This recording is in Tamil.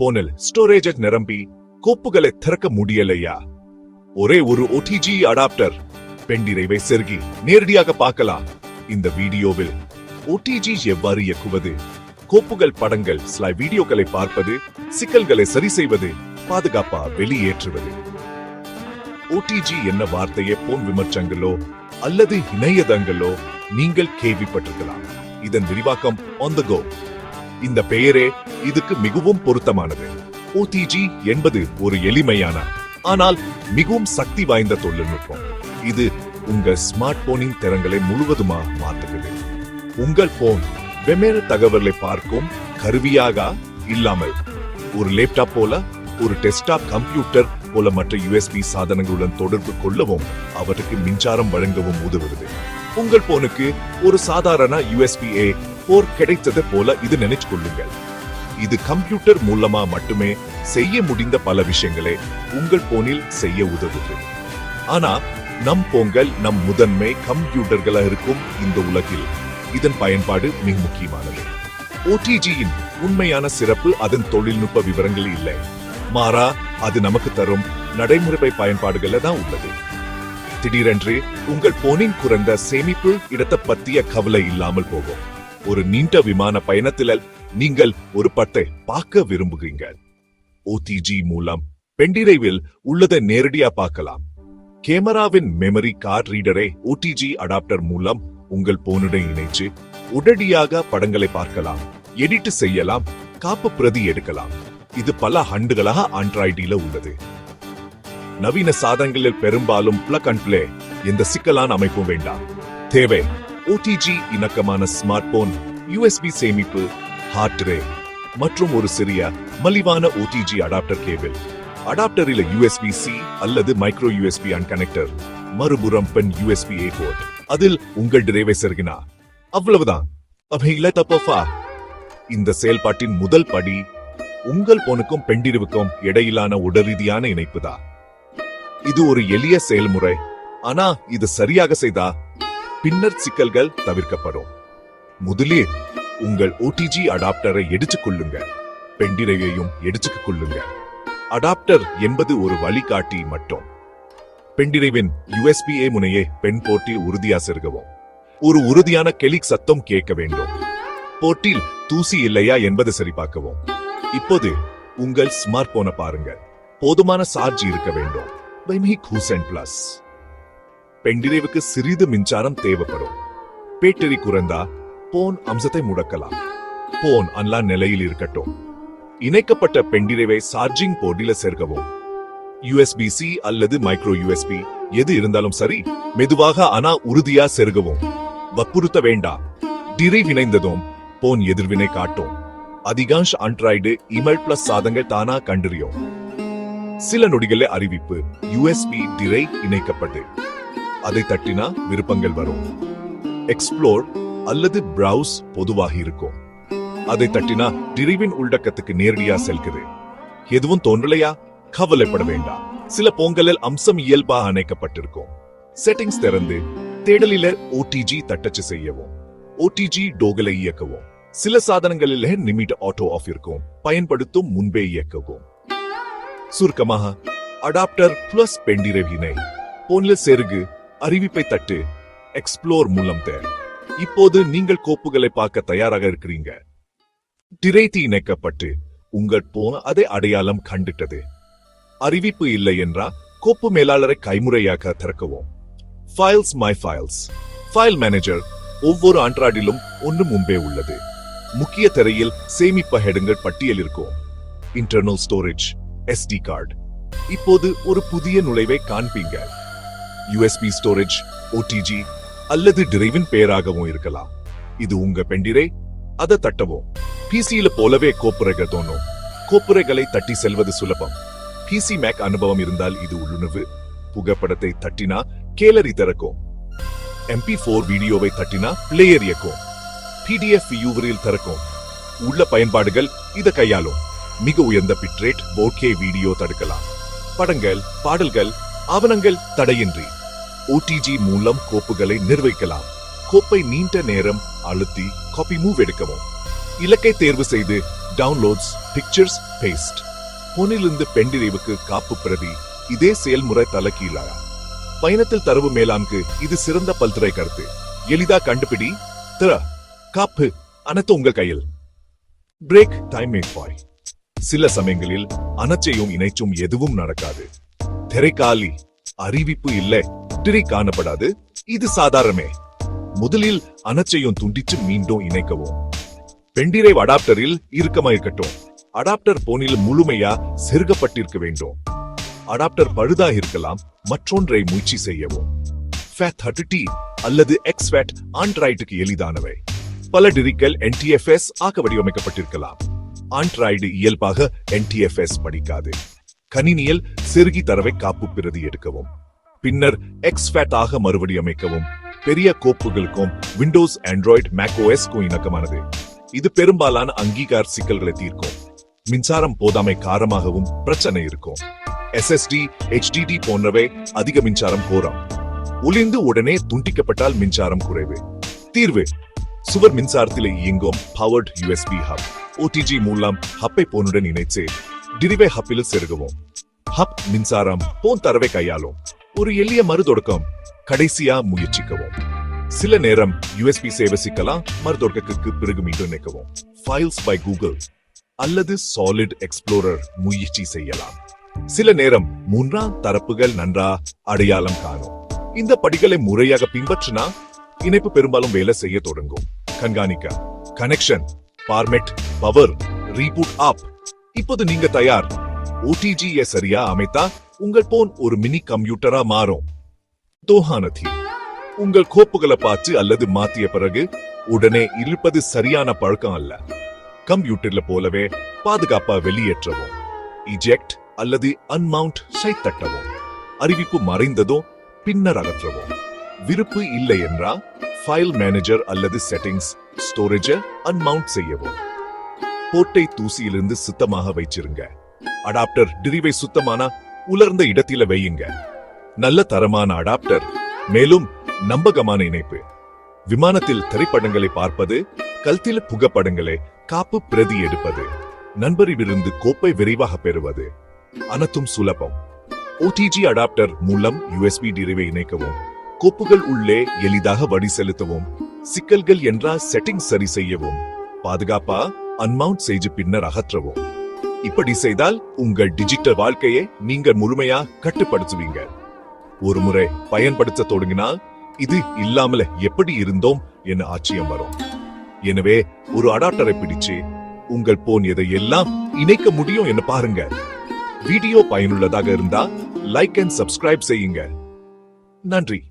போனில் ஸ்டோரேஜ் நிரம்பி கோப்புகளை திறக்க முடியலையா? ஒரே ஒரு ஒடிஜி அடாப்டர் பெண்டிரைவை செருகி நேரடியாக பார்க்கலாம். இந்த வீடியோவில் ஒடிஜி எவ்வாறு இயக்குவது? கோப்புகள் படங்கள் ஸ்லை வீடியோக்களை பார்ப்பது சிக்கல்களை சரி செய்வது பாதுகாப்பா வெளியேற்றுவது. ஓடிஜி என்ன வார்த்தையை போன் விமர்சனங்களோ அல்லது இணையதங்களோ நீங்கள் கேள்விப்பட்டிருக்கலாம். இதன் விரிவாக்கம் ஆன் த கோ இந்த பெயரே இதுக்கு மிகவும் பொருத்தமானது. ஓடிஜி என்பது ஒரு எளிமையான ஆனால் மிகவும் சக்தி வாய்ந்த தொழில்நுட்பம். இது உங்க ஸ்மார்ட் போனின் திறன்களை முழுவதுமா மாற்றுகிறது. உங்கள் போன் வெவ்வேறு தகவல்களை பார்க்கும் கருவியாக இல்லாமல் ஒரு லேப்டாப் போல ஒரு டெஸ்க்டாப் கம்ப்யூட்டர் போல மற்ற யூஎஸ்பி சாதனங்களுடன் தொடர்பு கொள்ளவும் அவற்றுக்கு மின்சாரம் வழங்கவும் உதவுகிறது. உங்கள் போனுக்கு ஒரு சாதாரண யூஎஸ்பி ஏ போர் கிடைத்தது போல இது நினைச்சு கொள்ளுங்கள் இது கம்ப்யூட்டர் மூலமா மட்டுமே செய்ய முடிந்த பல விஷயங்களை உங்கள் போனில் செய்ய உதவுது. ஆனா நம் போங்கள் நம் முதன்மை கம்ப்யூட்டர்களா இருக்கும் இந்த உலகில் இதன் பயன்பாடு மிக முக்கியமானது. ஓடிஜியின் உண்மையான சிறப்பு அதன் தொழில்நுட்ப விவரங்கள் இல்லை. மாறா அது நமக்கு தரும் நடைமுறை பயன்பாடுகள்ல தான் உள்ளது. திடீரென்று உங்கள் போனின் குறைந்த சேமிப்பு இடத்தை பத்திய கவலை இல்லாமல் போகும். ஒரு நீண்ட விமான பயணத்தில் நீங்கள் ஒரு பட்டை பார்க்க விரும்புகிறீங்க. ஓடிஜி மூலம் பெண்டிரைவில் உள்ளதை நேரடியா பார்க்கலாம். கேமராவின் மெமரி கார்டு ரீடரை ஓடிஜி அடாப்டர் மூலம் உங்கள் போனுடன் இணைச்சு உடனடியாக படங்களை பார்க்கலாம் எடிட் செய்யலாம் காப்பு பிரதி எடுக்கலாம். இது பல ஆண்டுகளாக ஆண்ட்ராய்டில உள்ளது. நவீன சாதனங்களில் பெரும்பாலும் பிளக் அண்ட் பிளே எந்த சிக்கலான அமைப்பும் வேண்டாம். தேவை. ஓடிஜி இணக்கமான ஸ்மார்ட் போன் யூஎஸ்பி சேமிப்பு ஹார்ட் ரே மற்றும் ஒரு சிறிய மலிவான ஓடிஜி அடாப்டர் கேபிள் அடாப்டரில் யூஎஸ்பி சி அல்லது மைக்ரோ யூஎஸ்பி அண்ட் கனெக்டர் மறுபுறம் பெண் யூஎஸ்பி ஏ போர்ட் அதில் உங்கள் டிரைவை செருகினா. அவ்வளவுதான். அவையில தப்பா இந்த செயல்பாட்டின் முதல் படி உங்கள் போனுக்கும் பெண்டிருவுக்கும் இடையிலான உடரீதியான இணைப்பு தான் இது ஒரு எளிய செயல்முறை. ஆனா இது சரியாக செய்தா? பின்னர் சிக்கல்கள் தவிர்க்கப்படும். முதலில் உங்கள் ஓடிஜி அடாப்டரை எடுத்துக் கொள்ளுங்க பெண்டிரையையும் எடுத்துக் கொள்ளுங்க அடாப்டர் என்பது ஒரு வழிகாட்டி மட்டும். பெண்டிரைவின் யுஎஸ்பிஏ முனையை பெண் போட்டி உறுதியா செருகவும். ஒரு உறுதியான கெலிக் சத்தம் கேட்க வேண்டும். போட்டில் தூசி இல்லையா என்பது சரி பார்க்கவும் இப்போது உங்கள் ஸ்மார்ட் போனை பாருங்க போதுமான சார்ஜ் இருக்க வேண்டும். வைமி கூசன் பிளஸ் பெண்டிரைவுக்கு சிறிது மின்சாரம் தேவைப்படும். பேட்டரி குறைந்தா போன் அம்சத்தை முடக்கலாம். போன் அன்லா நிலையில் இருக்கட்டும். இணைக்கப்பட்ட பெண்டிரைவை சார்ஜிங் போர்டில சேர்க்கவும். யூஎஸ்பி சி அல்லது மைக்ரோ யூஎஸ்பி எது இருந்தாலும் சரி மெதுவாக ஆனா உறுதியா செருகவும். வற்புறுத்த வேண்டாம். டிரை வினைந்ததும் போன் எதிர்வினை காட்டும். அதிகாஷ் ஆண்ட்ராய்டு இமெயில் பிளஸ் சாதங்கள் தானா கண்டறியும். சில நொடிகளே அறிவிப்பு யூஎஸ்பி டிரை இணைக்கப்பட்டு. அதை தட்டினா விருப்பங்கள் வரும். எக்ஸ்ப்ளோர் அல்லது பிரவுஸ் பொதுவாக இருக்கும். அதை தட்டினா டிரிவின் உள்ளடக்கத்துக்கு நேரடியா செல்கிறது. எதுவும் தோன்றலையா? கவலைப்பட வேண்டாம் சில பொங்கலில் அம்சம் இயல்பாக அணைக்கப்பட்டிருக்கும். செட்டிங்ஸ் திறந்து தேடலில ஓடிஜி தட்டச்சு செய்யவும். ஓடிஜி டோகலை இயக்கவும். சில சாதனங்களில் நிமிட் ஆட்டோ ஆஃப் இருக்கும். பயன்படுத்தும் முன்பே இயக்கவும். சுருக்கமாக அடாப்டர் பிளஸ் பெண்டிரவினை போன்ல செருகு அறிவிப்பை தட்டு எக்ஸ்ப்ளோர் மூலம் தேர். இப்போது நீங்கள் கோப்புகளை பார்க்க தயாராக இருக்கிறீங்க. திரைத்தி இணைக்கப்பட்டு உங்கள் போன அதை அடையாளம் கண்டுட்டது. அறிவிப்பு இல்லை என்றால் கோப்பு மேலாளரை கைமுறையாக திறக்கவும். Files my files file manager ஒவ்வொரு ஆண்ட்ராய்டிலும் ஒன்று முன்பே உள்ளது. முக்கிய திரையில் சேமிப்ப ஹெடுங்கள் பட்டியல் இருக்கும். இன்டர்னல் ஸ்டோரேஜ் எஸ்டி கார்டு இப்போது ஒரு புதிய நுழைவை காண்பீங்க. யூஎஸ்பி ஸ்டோரேஜ் ஓடிஜி அல்லது டிரைவின் பெயராகவும் இருக்கலாம். இது உங்க பெண்டிரை அதை தட்டவும். பிசியில போலவே கோப்புரைகள் தோணும் கோப்புரைகளை தட்டி செல்வது சுலபம். பிசி மேக் அனுபவம் இருந்தால் இது உள்ளுணர்வு. புகைப்படத்தை தட்டினா கேலரி திறக்கும். எம்பி போர் வீடியோவை தட்டினா பிளேயர் இயக்கும். பிடிஎஃப் யூவரில் திறக்கும். உள்ள பயன்பாடுகள் இதை கையாளும். மிக உயர்ந்த பிட்ரேட் போர்கே வீடியோ தடுக்கலாம். படங்கள் பாடல்கள் ஆவணங்கள் தடையின்றி. ஓடிஜி மூலம் கோப்புகளை நிர்வகிக்கலாம். கோப்பை நீண்ட நேரம் அழுத்தி காப்பி மூவ் எடுக்கவும். இலக்கை தேர்வு செய்து டவுன்லோட்ஸ் பிக்சர்ஸ் பேஸ்ட் போனிலிருந்து பெண்டிரைவுக்கு காப்பு பிரதி இதே செயல்முறை தலைகீழாக. பயணத்தில் தரவு மேலாண்கு இது சிறந்த பல்துறை கருத்து. எளிதா கண்டுபிடி. திற காப்பு அனைத்து உங்கள் கையில். பிரேக் டைம் பாய் சில சமயங்களில் அனச்சையும் இணைச்சும் எதுவும் நடக்காது. திரைக்காலி அறிவிப்பு இல்லை. திரை காணப்படாது. இது சாதாரணமே. முதலில் அனச்சையும் துண்டிச்சு மீண்டும் இணைக்கவும். பெண்டிரைவ் அடாப்டரில் இறுக்கமா இருக்கட்டும். அடாப்டர் போனில் முழுமையா செருகப்பட்டிருக்க வேண்டும். அடாப்டர் பழுதா இருக்கலாம். மற்றொன்றை முயற்சி செய்யவும். ஃபேட் தேர்ட்டி அல்லது எக்ஸ்வேட் ஆண்ட்ராய்டுக்கு எளிதானவை. பல டிரிக்கல் என்டிஎஃப்எஸ் ஆக வடிவமைக்கப்பட்டிருக்கலாம். ஆண்ட்ராய்டு இயல்பாக என்டிஎஃப்எஸ் படிக்காது. கணினியில் செருகி தரவை காப்பு பிரதி எடுக்கவும். பின்னர் எக்ஸ்பேட் ஆக மறுவடிவமைக்கவும் பெரிய கோப்புகளுக்கும் விண்டோஸ் ஆண்ட்ராய்டு மேக்ஓஎஸ்க்கும் இணக்கமானது. இது பெரும்பாலான அங்கீகார சிக்கல்களை தீர்க்கும். மின்சாரம் போதாமை காரணமாகவும் பிரச்சனை இருக்கும். எஸ்எஸ்டி ஹெச்டிடி போன்றவை அதிக மின்சாரம் கோரம். ஒளிந்து உடனே துண்டிக்கப்பட்டால் மின்சாரம் குறைவு. தீர்வு. சுவர் மின்சாரத்தில் இயங்கும் பவர்ட் யூஎஸ்பி ஹப் ஓடிஜி மூலம் ஹப்பை போனுடன் இணைத்து டிரிவை ஹப்பில் செருகவும். ஹப் மின்சாரம் போன் தரவை கையாளும். ஒரு எளிய மறுதொடக்கம். கடைசியா முயற்சிக்கவும். சில நேரம் யூஎஸ்பி சேவை சிக்கலாம் மறுதொடக்கத்துக்கு பிறகு மீண்டும் இணைக்கவும். ஃபைல்ஸ் பை கூகுள் அல்லது சாலிட் எக்ஸ்ப்ளோரர் முயற்சி செய்யலாம். சில நேரம் மூன்றாம் தரப்புகள் நன்றா அடையாளம் காணும். இந்த படிகளை முறையாக பின்பற்றினா இணைப்பு பெரும்பாலும் வேலை செய்ய தொடங்கும். கண்காணிக்க connection format power reboot app இப்போது நீங்க தயார். ஓடிஜியை சரியா அமைத்தா உங்கள் போன் ஒரு மினி கம்ப்யூட்டரா மாறும். தோஹானதி உங்கள் கோப்புகளை பார்த்து அல்லது மாத்திய பிறகு உடனே இழுப்பது சரியான பழக்கம் அல்ல. கம்ப்யூட்டர்ல போலவே பாதுகாப்பா வெளியேற்றவும் இஜெக்ட் அல்லது அன்மவுண்ட் தட்டவும் அறிவிப்பு மறைந்ததும் பின்னர் அகற்றவும். விருப்பு இல்லை என்றா ஃபைல் மேனேஜர் அல்லது செட்டிங்ஸ் ஸ்டோரேஜ அன்மவுண்ட் செய்யவும். போட்டை தூசியிலிருந்து சுத்தமாக வைச்சிருங்க. அடாப்டர் டிரிவை சுத்தமான உலர்ந்த இடத்தில வையுங்க. நல்ல தரமான அடாப்டர் மேலும் நம்பகமான இணைப்பு. விமானத்தில் திரைப்படங்களை பார்ப்பது கல்தில புகைப்படங்களை காப்பு பிரதி எடுப்பது நண்பரிலிருந்து கோப்பை விரைவாக பெறுவது. அனைத்தும் சுலபம். ஓடிஜி அடாப்டர் மூலம் யூஎஸ்பி டிரைவை இணைக்கவும் கோப்புகள் உள்ளே எளிதாக வழி செலுத்தவும் சிக்கல்கள் என்றால் செட்டிங் சரி செய்யவும் பாதுகாப்பா அன்மவுண்ட் செய்து பின்னர் அகற்றவும். இப்படி செய்தால் உங்கள் டிஜிட்டல் வாழ்க்கையை நீங்க முழுமையா கட்டுப்படுத்துவீங்க. ஒரு முறை பயன்படுத்த தொடங்கினா இது இல்லாமல எப்படி இருந்தோம் என ஆச்சரியம் வரும். எனவே ஒரு அடாப்டரை பிடிச்சு உங்கள் போன் எதை எல்லாம் இணைக்க முடியும் என பாருங்க. வீடியோ பயனுள்ளதாக இருந்தா லைக் அண்ட் சப்ஸ்கிரைப் செய்யுங்க. நன்றி.